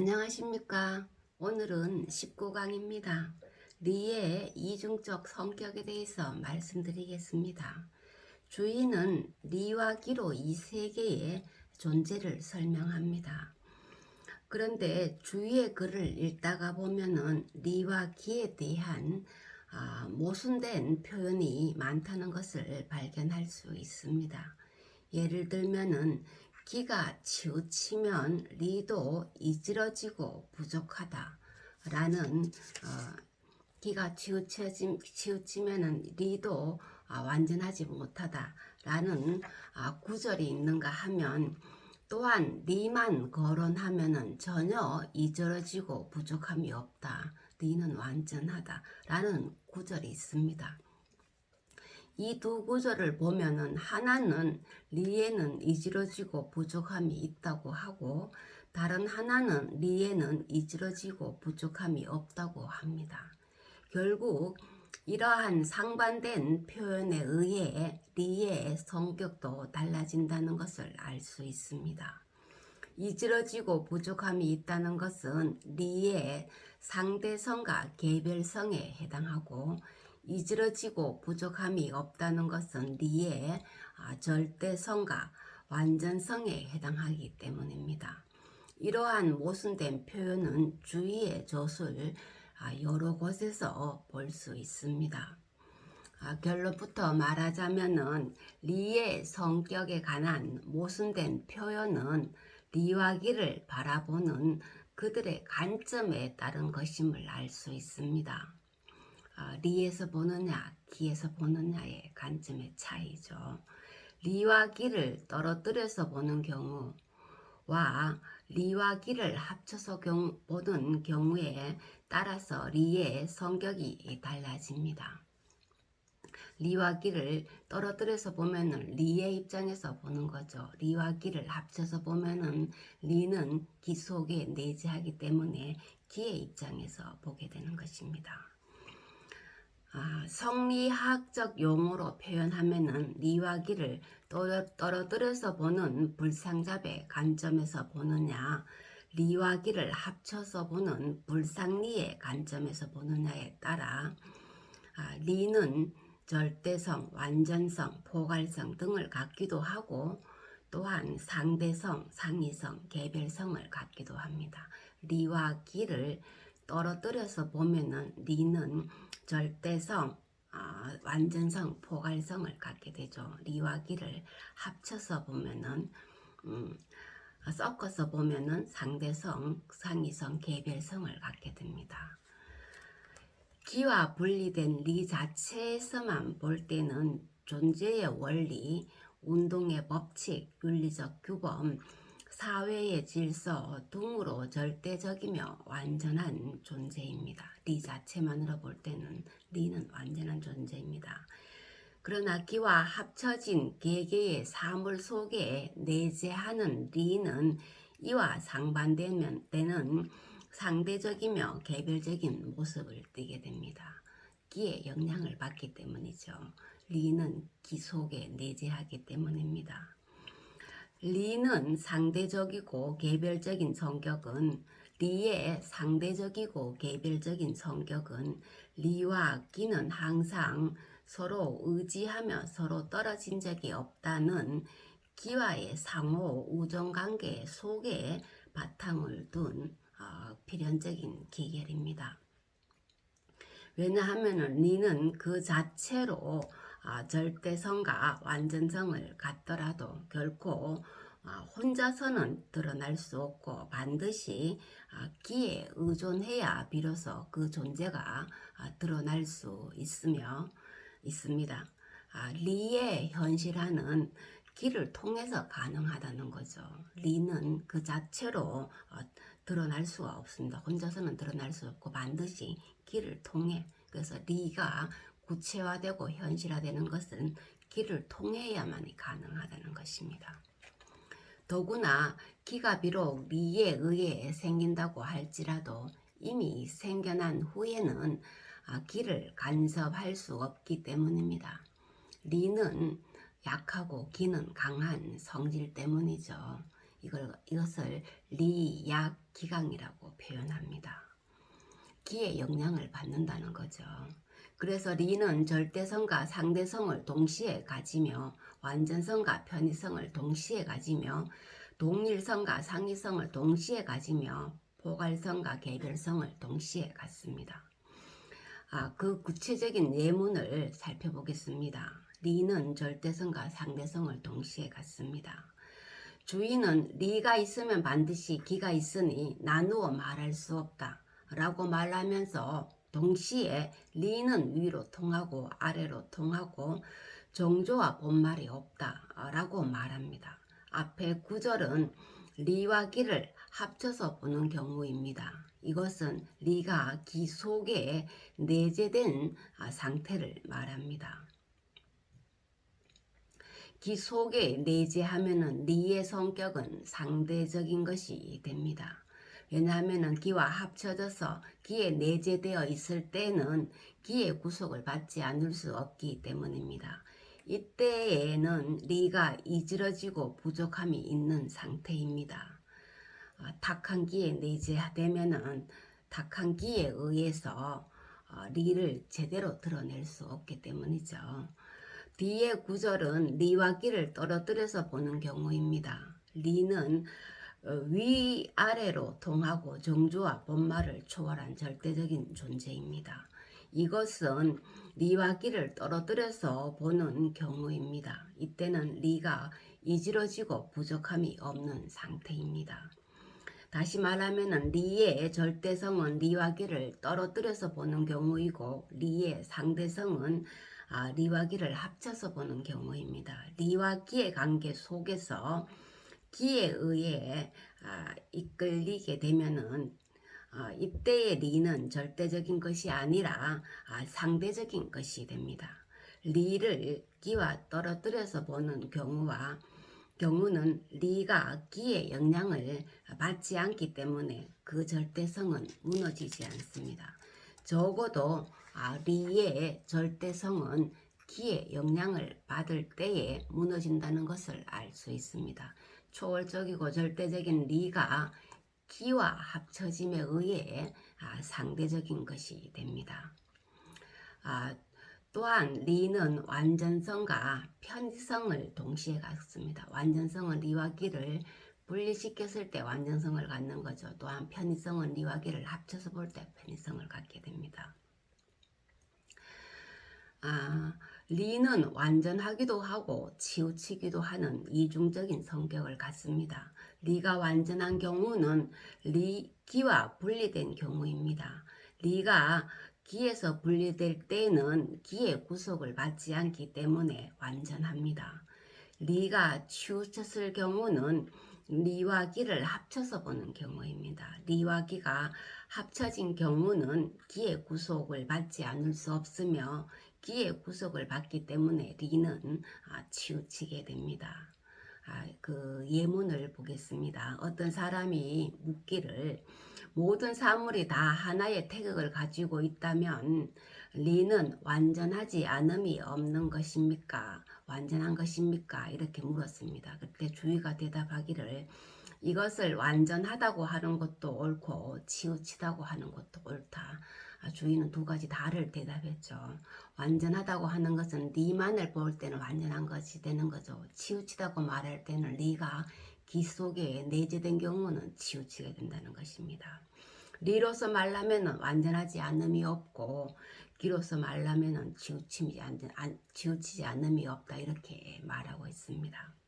안녕하십니까. 오늘은 19강입니다. 리의 이중적 성격에 대해서 말씀드리겠습니다. 주인은 리와 기로 이 세 개의 존재를 설명합니다. 그런데 주위의 글을 읽다가 보면은 리와 기에 대한 아, 모순된 표현이 많다는 것을 발견할 수 있습니다. 예를 들면은 기가 치우치면 리도 이지러지고 부족하다. 라는 어, 기가 치우쳐지, 치우치면은 리도 아, 완전하지 못하다. 라는 아, 구절이 있는가 하면 또한 리만 거론하면은 전혀 이지러지고 부족함이 없다. 리는 완전하다. 라는 구절이 있습니다. 이 두 구절을 보면은 하나는 리에는 이지러지고 부족함이 있다고 하고 다른 하나는 리에는 이지러지고 부족함이 없다고 합니다. 결국 이러한 상반된 표현에 의해 리의 성격도 달라진다는 것을 알 수 있습니다. 이지러지고 부족함이 있다는 것은 리의 상대성과 개별성에 해당하고 이지러지고 부족함이 없다는 것은 리의 아, 절대성과 완전성에 해당하기 때문입니다. 이러한 모순된 표현은 주위의 조술 아, 여러 곳에서 볼 수 있습니다. 아, 결론부터 말하자면은 리의 성격에 관한 모순된 표현은 리와 기를 바라보는 그들의 관점에 따른 것임을 알 수 있습니다. 아, 리에서 보느냐, 기에서 보느냐의 관점의 차이죠. 리와 기를 떨어뜨려서 보는 경우와 리와 기를 합쳐서 경, 보는 경우에 따라서 리의 성격이 달라집니다. 리와 기를 떨어뜨려서 보면은 리의 입장에서 보는 거죠. 리와 기를 합쳐서 보면은 리는 기 속에 내재하기 때문에 기의 입장에서 보게 되는 것입니다. 아, 성리학적 용어로 표현하면은 리와 기를 떨어뜨려서 보는 불상잡의 관점에서 보느냐, 리와 기를 합쳐서 보는 불상리의 관점에서 보느냐에 따라 아, 리는 절대성, 완전성, 포괄성 등을 갖기도 하고 또한 상대성, 상이성, 개별성을 갖기도 합니다. 리와 기를 떨어뜨려서 보면은 리는 절대성, 아, 완전성, 포괄성을 갖게 되죠. 리와 기를 합쳐서 보면은 음, 섞어서 보면은 상대성, 상이성, 개별성을 갖게 됩니다. 기와 분리된 리 자체에서만 볼 때는 존재의 원리, 운동의 법칙, 윤리적 규범, 사회의 질서 등으로 절대적이며 완전한 존재입니다. 리 자체만으로 볼 때는 리는 완전한 존재입니다. 그러나 기와 합쳐진 개개의 사물 속에 내재하는 리는 이와 상반되면 때는 상대적이며 개별적인 모습을 띠게 됩니다. 기의 영향을 받기 때문이죠. 리는 기 속에 내재하기 때문입니다. 리는 상대적이고 개별적인 성격은 리의 상대적이고 개별적인 성격은 리와 기는 항상 서로 의지하며 서로 떨어진 적이 없다는 기와의 상호 우정관계 속에 바탕을 둔 어, 필연적인 기결입니다. 왜냐하면 리는 그 자체로 아, 절대성과 완전성을 갖더라도 결코 아, 혼자서는 드러날 수 없고 반드시 아, 기에 의존해야 비로소 그 존재가 드러날 수 있으며 있습니다. 리의 현실화는 기를 통해서 가능하다는 거죠. 리는 그 자체로 어, 드러날 수가 없습니다. 혼자서는 드러날 수 없고 반드시 기를 통해 그래서 리가 구체화되고 현실화되는 것은 기를 통해야만 가능하다는 것입니다. 더구나 기가 비록 리에 의해 생긴다고 할지라도 이미 생겨난 후에는 아, 기를 간섭할 수 없기 때문입니다. 리는 약하고 기는 강한 성질 때문이죠. 이걸 이것을 리약 기강이라고 표현합니다. 기의 영향을 받는다는 거죠. 그래서 리는 절대성과 상대성을 동시에 가지며 완전성과 편의성을 동시에 가지며 동일성과 상이성을 동시에 가지며 포괄성과 개별성을 동시에 갖습니다. 아, 그 구체적인 예문을 살펴보겠습니다. 리는 절대성과 상대성을 동시에 갖습니다. 주인은 리가 있으면 반드시 기가 있으니 나누어 말할 수 없다. 라고 말하면서 동시에 리는 위로 통하고 아래로 통하고 정조와 본말이 없다. 라고 말합니다. 앞에 구절은 리와 기를 합쳐서 보는 경우입니다. 이것은 리가 기 속에 내재된 아, 상태를 말합니다. 기 속에 내재하면은 리의 성격은 상대적인 것이 됩니다. 왜냐하면은 기와 합쳐져서 기에 내재되어 있을 때는 기의 구속을 받지 않을 수 없기 때문입니다. 이때에는 리가 이지러지고 부족함이 있는 상태입니다. 어, 탁한 기에 내재되면은 탁한 기에 의해서 어, 리를 제대로 드러낼 수 없기 때문이죠. 뒤의 구절은 리와 기를 떨어뜨려서 보는 경우입니다. 리는 어, 위아래로 통하고 정조와 본말을 초월한 절대적인 존재입니다. 이것은 리와 기를 떨어뜨려서 보는 경우입니다. 이때는 리가 이지러지고 부족함이 없는 상태입니다. 다시 말하면 리의 절대성은 리와 기를 떨어뜨려서 보는 경우이고 리의 상대성은 아, 리와 기를 합쳐서 보는 경우입니다. 리와 기의 관계 속에서 기에 의해 아, 이끌리게 되면은 아, 이때의 리는 절대적인 것이 아니라 아, 상대적인 것이 됩니다. 리를 기와 떨어뜨려서 보는 경우와 경우는 리가 기의 영향을 받지 않기 때문에 그 절대성은 무너지지 않습니다. 적어도 아, 리의 절대성은 기의 영향을 받을 때에 무너진다는 것을 알 수 있습니다. 초월적이고 절대적인 리가 기와 합쳐짐에 의해 아, 상대적인 것이 됩니다. 아, 또한 리는 완전성과 편성을 동시에 갖습니다. 완전성은 리와 기를 분리시켰을 때 완전성을 갖는 거죠. 또한 편의성은 리와 기를 합쳐서 볼 때 편의성을 갖게 됩니다. 아, 리는 완전하기도 하고 치우치기도 하는 이중적인 성격을 갖습니다. 리가 완전한 경우는 리, 기와 분리된 경우입니다. 리가 기에서 분리될 때는 기의 구속을 받지 않기 때문에 완전합니다. 리가 치우쳤을 경우는 리와 기를 합쳐서 보는 경우입니다. 리와 기가 합쳐진 경우는 기의 구속을 받지 않을 수 없으며 기의 구속을 받기 때문에 리는 아, 치우치게 됩니다. 아, 그 예문을 보겠습니다. 어떤 사람이 묻기를 모든 사물이 다 하나의 태극을 가지고 있다면 리는 완전하지 않음이 없는 것입니까? 완전한 것입니까? 이렇게 물었습니다. 그때 주의가 대답하기를 이것을 완전하다고 하는 것도 옳고 치우치다고 하는 것도 옳다. 아, 주인은 두 가지 다를 대답했죠. 완전하다고 하는 것은 니만을 볼 때는 완전한 것이 되는 거죠. 치우치다고 말할 때는 네가 기 속에 내재된 경우는 치우치게 된다는 것입니다. 리로서 말하면 완전하지 않음이 없고 치우치지, 않, 치우치지 않음이 없다 이렇게 말하고 있습니다.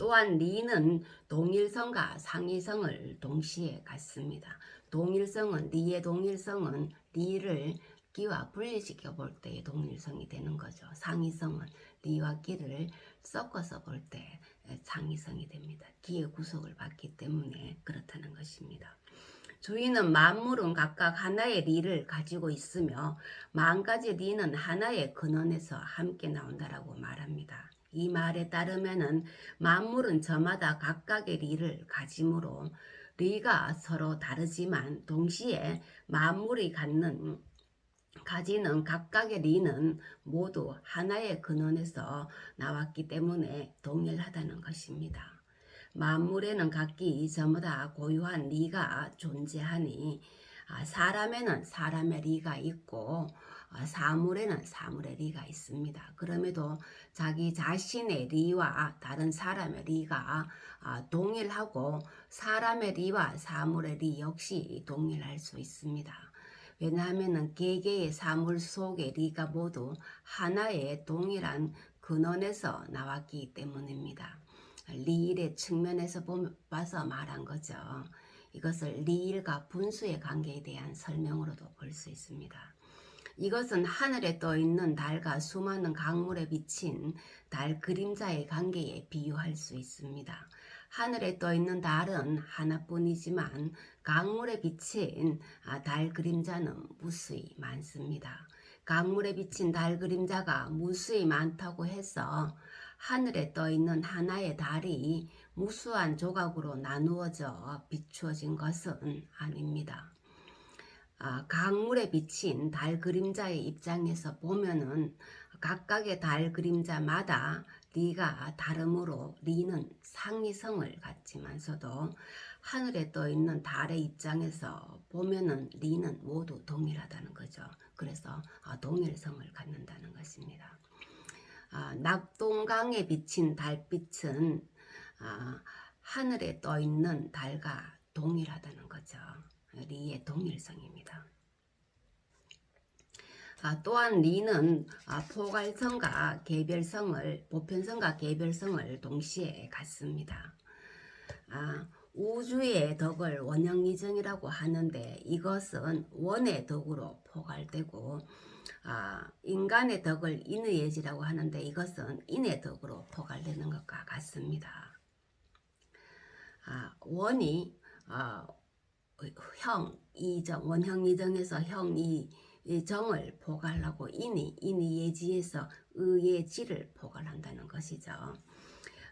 또한 리는 동일성과 상이성을 동시에 갖습니다. 동일성은 리의 동일성은 리를 기와 분리시켜 볼 때의 동일성이 되는 거죠. 상이성은 리와 기를 섞어서 볼 때 상이성이 됩니다. 기의 구속을 받기 때문에 그렇다는 것입니다. 주인은 만물은 각각 하나의 리를 가지고 있으며 만 가지 리는 하나의 근원에서 함께 나온다라고 말합니다. 이 말에 따르면은 만물은 저마다 각각의 리를 가지므로 리가 서로 다르지만 동시에 만물이 갖는 가지는 각각의 리는 모두 하나의 근원에서 나왔기 때문에 동일하다는 것입니다. 만물에는 각기 저마다 고유한 리가 존재하니 아, 사람에는 사람의 리가 있고 아, 사물에는 사물의 리가 있습니다. 그럼에도 자기 자신의 리와 다른 사람의 리가 아, 동일하고 사람의 리와 사물의 리 역시 동일할 수 있습니다. 왜냐하면 개개의 사물 속의 리가 모두 하나의 동일한 근원에서 나왔기 때문입니다. 리일의 측면에서 보- 봐서 말한 거죠. 이것을 리일과 분수의 관계에 대한 설명으로도 볼 수 있습니다. 이것은 하늘에 떠 있는 달과 수많은 강물에 비친 달 그림자의 관계에 비유할 수 있습니다. 하늘에 떠 있는 달은 하나뿐이지만 강물에 비친 아, 달 그림자는 무수히 많습니다. 강물에 비친 달 그림자가 무수히 많다고 해서 하늘에 떠 있는 하나의 달이 무수한 조각으로 나누어져 비추어진 것은 아닙니다. 아, 강물에 비친 달 그림자의 입장에서 보면은 각각의 달 그림자마다 리가 다르므로 리는 상이성을 갖지만서도 하늘에 떠 있는 달의 입장에서 보면은 리는 모두 동일하다는 거죠. 그래서 아, 동일성을 갖는다는 것입니다. 아, 낙동강에 비친 달빛은 아, 하늘에 떠 있는 달과 동일하다는 거죠. 리의 동일성입니다. 아, 또한 리는 아, 포괄성과 개별성을 보편성과 개별성을 동시에 갖습니다. 아, 우주의 덕을 원형이정이라고 하는데 이것은 원의 덕으로 포괄되고 아, 인간의 덕을 인의 예지라고 하는데 이것은 인의 덕으로 포괄되는 것과 같습니다. 아, 원이 어, 형 이정 원형 이정에서 형이 이 정을 포괄하고 인이 인이 예지에서 의의 지를 포괄한다는 것이죠.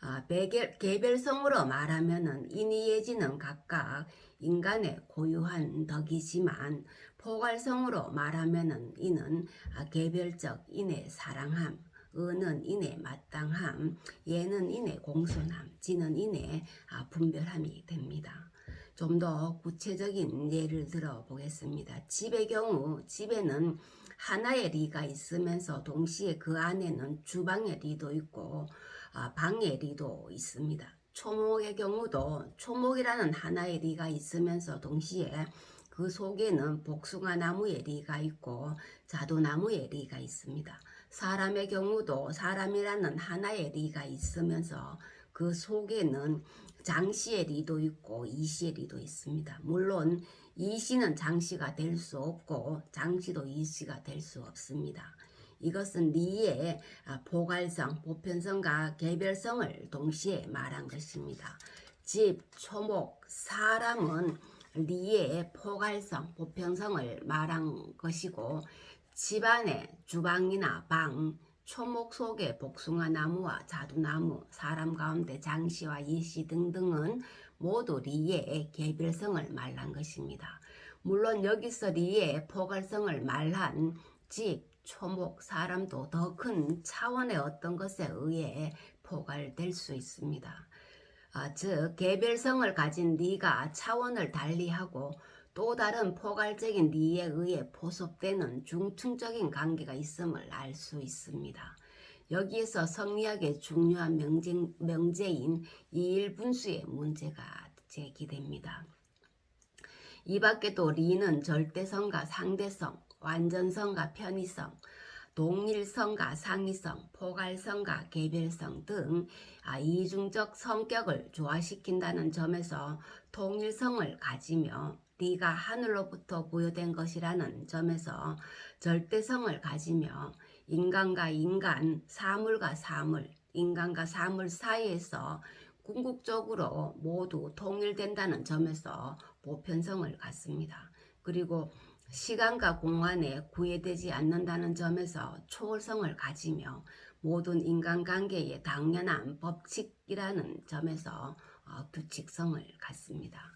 아, 배결, 개별성으로 말하면은 인이 예지는 각각 인간의 고유한 덕이지만 포괄성으로 말하면은 이는 아, 개별적 인의 사랑함, 의는 인의 마땅함, 예는 인의 공손함, 지는 인의 아, 분별함이 됩니다. 좀 더 구체적인 예를 들어 보겠습니다. 집의 경우 집에는 하나의 리가 있으면서 동시에 그 안에는 주방의 리도 있고 아, 방의 리도 있습니다. 초목의 경우도 초목이라는 하나의 리가 있으면서 동시에 그 속에는 복숭아 나무의 리가 있고 자두나무의 리가 있습니다. 사람의 경우도 사람이라는 하나의 리가 있으면서 그 속에는 장시의 리도 있고 이시의 리도 있습니다. 물론 이시는 장시가 될 수 없고 장시도 이시가 될 수 없습니다. 이것은 리의 아, 포괄성, 보편성과 개별성을 동시에 말한 것입니다. 집, 초목, 사람은 리의 포괄성, 보편성을 말한 것이고 집안의 주방이나 방, 초목 속의 복숭아 나무와 자두나무, 사람 가운데 장시와 이시 등등은 모두 리의 개별성을 말한 것입니다. 물론 여기서 리의 포괄성을 말한 집, 초목, 사람도 더 큰 차원의 어떤 것에 의해 포괄될 수 있습니다. 아, 즉 개별성을 가진 리가 차원을 달리하고 또 다른 포괄적인 리에 의해 포섭되는 중층적인 관계가 있음을 알 수 있습니다. 여기에서 성리학의 중요한 명제, 명제인 이일분수의 문제가 제기됩니다. 이 밖에도 리는 절대성과 상대성, 완전성과 편의성, 동일성과 상이성, 포괄성과 개별성 등 아, 이중적 성격을 조화시킨다는 점에서 통일성을 가지며 리가 하늘로부터 부여된 것이라는 점에서 절대성을 가지며 인간과 인간, 사물과 사물, 인간과 사물 사이에서 궁극적으로 모두 통일된다는 점에서 보편성을 갖습니다. 그리고 시간과 공간에 구애되지 않는다는 점에서 초월성을 가지며 모든 인간관계의 당연한 법칙이라는 점에서 어, 규칙성을 갖습니다.